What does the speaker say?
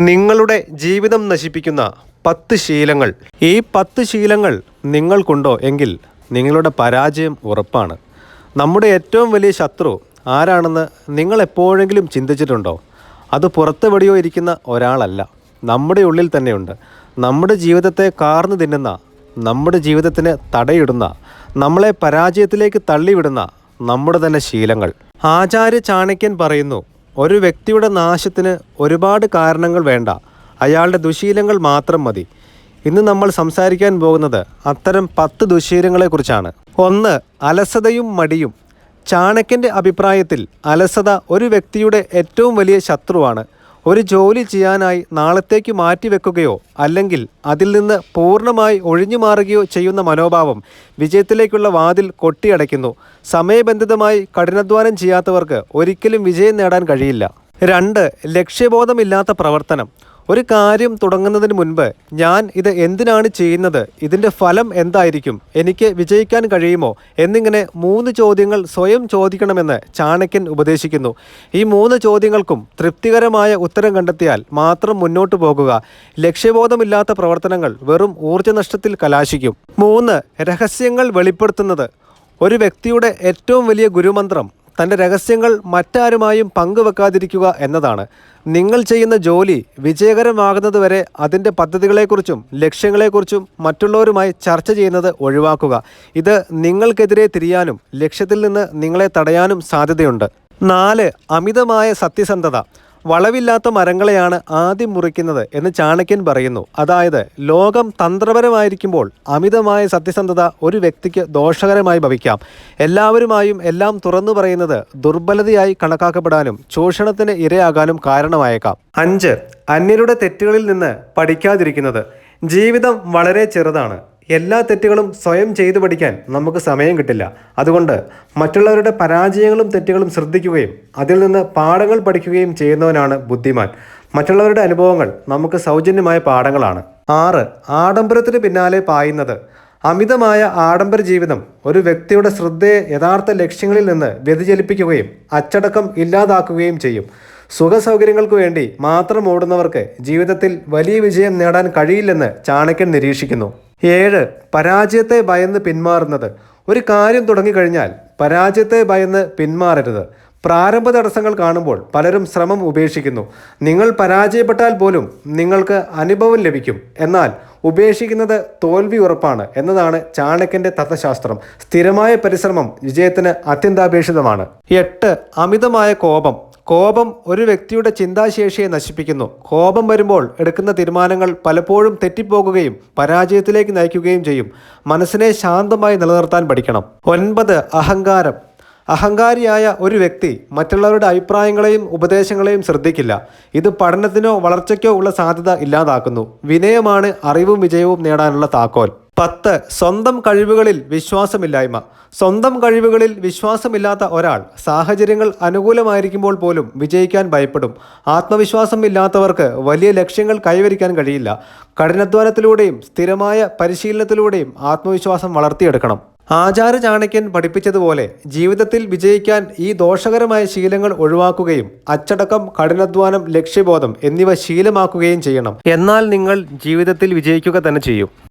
നിങ്ങളുടെ ജീവിതം നശിപ്പിക്കുന്ന പത്ത് ശീലങ്ങൾ. ഈ പത്ത് ശീലങ്ങൾ നിങ്ങൾക്കുണ്ടോ എങ്കിൽ നിങ്ങളുടെ പരാജയം ഉറപ്പാണ്. നമ്മുടെ ഏറ്റവും വലിയ ശത്രു ആരാണെന്ന് നിങ്ങൾ എപ്പോഴെങ്കിലും ചിന്തിച്ചിട്ടുണ്ടോ? അത് പുറത്തെവിടെയോ ഇരിക്കുന്ന ഒരാളല്ല. നമ്മുടെ ഉള്ളിൽ തന്നെയുണ്ട്. നമ്മുടെ ജീവിതത്തെ കാർന്നു തിന്നുന്ന നമ്മുടെ ജീവിതത്തിന് തടയിടുന്ന നമ്മളെ പരാജയത്തിലേക്ക് തള്ളിവിടുന്ന നമ്മുടെ തന്നെ ശീലങ്ങൾ. ആചാര്യ ചാണക്യൻ പറയുന്നു ഒരു വ്യക്തിയുടെ നാശത്തിന് ഒരുപാട് കാരണങ്ങൾ വേണ്ട. അയാളുടെ ദുശീലങ്ങൾ മാത്രം മതി. ഇന്ന് നമ്മൾ സംസാരിക്കാൻ പോകുന്നത് അത്തരം പത്ത് ദുശീലങ്ങളെക്കുറിച്ചാണ്. ഒന്ന് അലസതയും മടിയും. ചാണക്യന്റെ അഭിപ്രായത്തിൽ അലസത ഒരു വ്യക്തിയുടെ ഏറ്റവും വലിയ ശത്രുവാണ്. ഒരു ജോലി ചെയ്യാനായി നാളത്തേക്ക് മാറ്റിവെക്കുകയോ അല്ലെങ്കിൽ അതിൽ നിന്ന് പൂർണമായി ഒഴിഞ്ഞു മാറുകയോ ചെയ്യുന്ന മനോഭാവം വിജയത്തിലേക്കുള്ള വാതിൽ കൊട്ടിയടയ്ക്കുന്നു. സമയബന്ധിതമായി കഠിനാധ്വാനം ചെയ്യാത്തവർക്ക് ഒരിക്കലും വിജയം നേടാൻ കഴിയില്ല. രണ്ട് ലക്ഷ്യബോധമില്ലാത്ത പ്രവർത്തനം. ഒരു കാര്യം തുടങ്ങുന്നതിന് മുൻപ് ഞാൻ ഇത് എന്തിനാണ് ചെയ്യുന്നത്? ഇതിന്റെ ഫലം എന്തായിരിക്കും? എനിക്ക് വിജയിക്കാൻ കഴിയുമോ? എന്നിങ്ങനെ മൂന്ന് ചോദ്യങ്ങൾ സ്വയം ചോദിക്കണമെന്ന് ചാണക്യൻ ഉപദേശിക്കുന്നു. ഈ മൂന്ന് ചോദ്യങ്ങൾക്കും തൃപ്തികരമായ ഉത്തരം കണ്ടെത്തിയാൽ മാത്രം മുന്നോട്ട് പോകുക. ലക്ഷ്യബോധമില്ലാത്ത പ്രവർത്തനങ്ങൾ വെറും ഊർജനഷ്ടത്തിൽ കലാശിക്കും. മൂന്ന് രഹസ്യങ്ങൾ വെളിപ്പെടുത്തുന്നത്. ഒരു വ്യക്തിയുടെ ഏറ്റവും വലിയ ഗുരുമന്ത്രം തന്റെ രഹസ്യങ്ങൾ മറ്റാരുമായും പങ്കുവെക്കാതിരിക്കുക എന്നതാണ്. നിങ്ങൾ ചെയ്യുന്ന ജോലി വിജയകരമാകുന്നതുവരെ അതിന്റെ പദ്ധതികളെക്കുറിച്ചും ലക്ഷ്യങ്ങളെക്കുറിച്ചും മറ്റുള്ളവരുമായി ചർച്ച ചെയ്യുന്നത് ഒഴിവാക്കുക. ഇത് നിങ്ങൾക്കെതിരെ തിരിയാനും ലക്ഷ്യത്തിൽ നിന്ന് നിങ്ങളെ തടയാനും സാധ്യതയുണ്ട്. നാല് അമിതമായ സത്യസന്ധത. വളവില്ലാത്ത മരങ്ങളെയാണ് ആദ്യം മുറിക്കുന്നത് എന്ന് ചാണക്യൻ പറയുന്നു. അതായത് ലോകം തന്ത്രപരമായിരിക്കുമ്പോൾ അമിതമായ സത്യസന്ധത ഒരു വ്യക്തിക്ക് ദോഷകരമായി ഭവിക്കാം. എല്ലാവരുമായും എല്ലാം തുറന്നു പറയുന്നത് ദുർബലതയായി കണക്കാക്കപ്പെടാനും ചൂഷണത്തിന് ഇരയാകാനും കാരണമായേക്കാം. അഞ്ച് അന്യരുടെ തെറ്റുകളിൽ നിന്ന് പഠിക്കാതിരിക്കുന്നത്. ജീവിതം വളരെ ചെറുതാണ്. എല്ലാ തെറ്റുകളും സ്വയം ചെയ്തു പഠിക്കാൻ നമുക്ക് സമയം കിട്ടില്ല. അതുകൊണ്ട് മറ്റുള്ളവരുടെ പരാജയങ്ങളും തെറ്റുകളും ശ്രദ്ധിക്കുകയും അതിൽ നിന്ന് പാഠങ്ങൾ പഠിക്കുകയും ചെയ്യുന്നവനാണ് ബുദ്ധിമാൻ. മറ്റുള്ളവരുടെ അനുഭവങ്ങൾ നമുക്ക് സൗജന്യമായ പാഠങ്ങളാണ്. ആറ് ആഡംബരത്തിന് പിന്നാലെ പായുന്നത്. അമിതമായ ആഡംബര ജീവിതം ഒരു വ്യക്തിയുടെ ശ്രദ്ധയെ യഥാർത്ഥ ലക്ഷ്യങ്ങളിൽ നിന്ന് വ്യതിചലിപ്പിക്കുകയും അച്ചടക്കം ഇല്ലാതാക്കുകയും ചെയ്യും. സുഖസൗകര്യങ്ങൾക്ക് വേണ്ടി മാത്രം ഓടുന്നവർക്ക് ജീവിതത്തിൽ വലിയ വിജയം നേടാൻ കഴിയില്ലെന്ന് ചാണക്യൻ നിരീക്ഷിക്കുന്നു. ഏഴ് പരാജയത്തെ ഭയന്ന് പിന്മാറുന്നത്. ഒരു കാര്യം തുടങ്ങിക്കഴിഞ്ഞാൽ പരാജയത്തെ ഭയന്ന് പിന്മാറരുത്. പ്രാരംഭ തടസ്സങ്ങൾ കാണുമ്പോൾ പലരും ശ്രമം ഉപേക്ഷിക്കുന്നു. നിങ്ങൾ പരാജയപ്പെട്ടാൽ പോലും നിങ്ങൾക്ക് അനുഭവം ലഭിക്കും. എന്നാൽ ഉപേക്ഷിക്കുന്നത് തോൽവി ഉറപ്പാണ് എന്നതാണ് ചാണക്യന്റെ തത്വശാസ്ത്രം. സ്ഥിരമായ പരിശ്രമം വിജയത്തിന് അത്യന്താപേക്ഷിതമാണ്. എട്ട് അമിതമായ കോപം. കോപം ഒരു വ്യക്തിയുടെ ചിന്താശേഷിയെ നശിപ്പിക്കുന്നു. കോപം വരുമ്പോൾ എടുക്കുന്ന തീരുമാനങ്ങൾ പലപ്പോഴും തെറ്റിപ്പോകുകയും പരാജയത്തിലേക്ക് നയിക്കുകയും ചെയ്യും. മനസ്സിനെ ശാന്തമായി നിലനിർത്താൻ പഠിക്കണം. ഒൻപത് അഹങ്കാരം. അഹങ്കാരിയായ ഒരു വ്യക്തി മറ്റുള്ളവരുടെ അഭിപ്രായങ്ങളെയും ഉപദേശങ്ങളെയും ശ്രദ്ധിക്കില്ല. ഇത് പഠനത്തിനോ വളർച്ചയ്ക്കോ ഉള്ള സാധ്യത ഇല്ലാതാക്കുന്നു. വിനയമാണ് അറിവും വിജയവും നേടാനുള്ള താക്കോൽ. പത്ത് സ്വന്തം കഴിവുകളിൽ വിശ്വാസമില്ലായ്മ. സ്വന്തം കഴിവുകളിൽ വിശ്വാസമില്ലാത്ത ഒരാൾ സാഹചര്യങ്ങൾ അനുകൂലമായിരിക്കുമ്പോൾ പോലും വിജയിക്കാൻ ഭയപ്പെടും. ആത്മവിശ്വാസം ഇല്ലാത്തവർക്ക് വലിയ ലക്ഷ്യങ്ങൾ കൈവരിക്കാൻ കഴിയില്ല. കഠിനാധ്വാനത്തിലൂടെയും സ്ഥിരമായ പരിശീലനത്തിലൂടെയും ആത്മവിശ്വാസം വളർത്തിയെടുക്കണം. ആചാര ചാണക്യൻ പഠിപ്പിച്ചതുപോലെ ജീവിതത്തിൽ വിജയിക്കാൻ ഈ ദോഷകരമായ ശീലങ്ങൾ ഒഴിവാക്കുകയും അച്ചടക്കം കഠിനാധ്വാനം ലക്ഷ്യബോധം എന്നിവ ശീലമാക്കുകയും ചെയ്യണം. എന്നാൽ നിങ്ങൾ ജീവിതത്തിൽ വിജയിക്കുക തന്നെ ചെയ്യും.